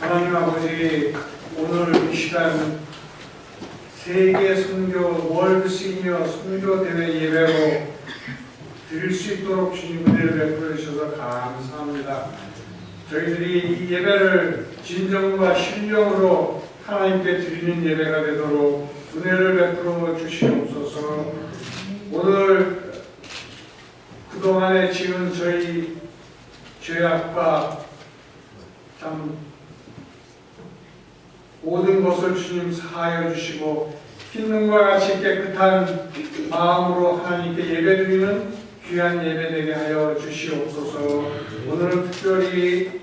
하나님 아버지 오늘 이 시간 세계 선교 월드 시니어 선교 대회 예배로 드릴 수 있도록 주님 은혜를 베풀어 주셔서 감사합니다. 저희들이 이 예배를 진정과 신령으로 하나님께 드리는 예배가 되도록 은혜를 베풀어 주시옵소서. 오늘 그동안에 지은 저희 죄악과 참 모든 것을 주님 사하여 주시고 흰눈과 같이 깨끗한 마음으로 하나님께 예배드리는 귀한 예배되게 하여 주시옵소서. 오늘은 특별히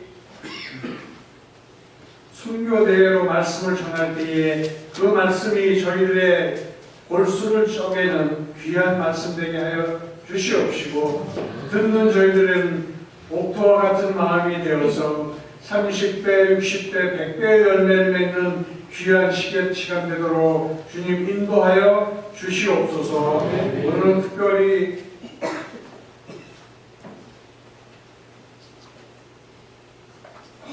순교대회로 말씀을 전할 때에 그 말씀이 저희들의 골수를 쪼개는 귀한 말씀 되게 하여 주시옵시고 듣는 저희들은 옥토와 같은 마음이 되어서 30배, 60배, 100배의 열매를 맺는 귀한 시간, 시간 되도록 주님 인도하여 주시옵소서. 오늘은 특별히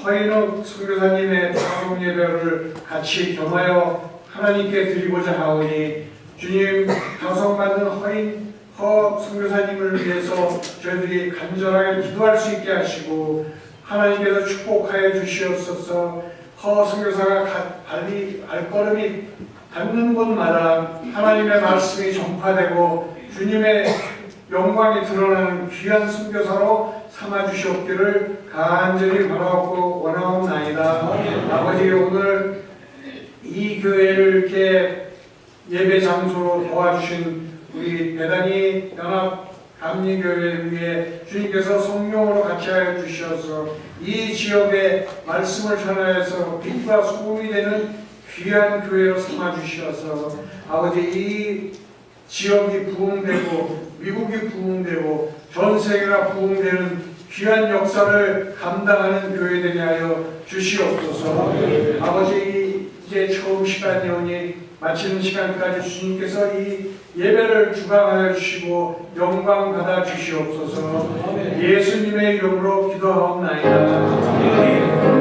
허인옥 선교사님의 다음 예배를 같이 겸하여 하나님께 드리고자 하오니 주님 다성받는 허인 허 선교사님을 위해서 저희들이 간절하게 기도할 수 있게 하시고 하나님께서 축복하여 주시옵소서 허 선교사가 가- 발이 발걸음이 닿는 곳마다 하나님의 말씀이 전파되고 주님의 영광이 드러나는 귀한 선교사로 삼아 주시옵기를 간절히 바라옵고 원하옵나이다. 아버지 오늘 이 교회를 이렇게 예배 장소로 도와주신 우리 대단히 연합 감리교회 위에 주님께서 성령으로 같이 하여 주셔서 이 지역에 말씀을 전하여서 빛과 소금이 되는 귀한 교회로 삼아 주셔서 아버지 이 지역이 부흥되고 미국이 부흥되고 전 세계가 부흥되는 귀한 역사를 감당하는 교회 되게 하여 주시옵소서. 아버지 이제 처음 시간이 오니 마치는 시간까지 주님께서 이 예배를 주관하여 주시고 영광 받아 주시옵소서. 예수님의 이름으로 기도하옵나이다.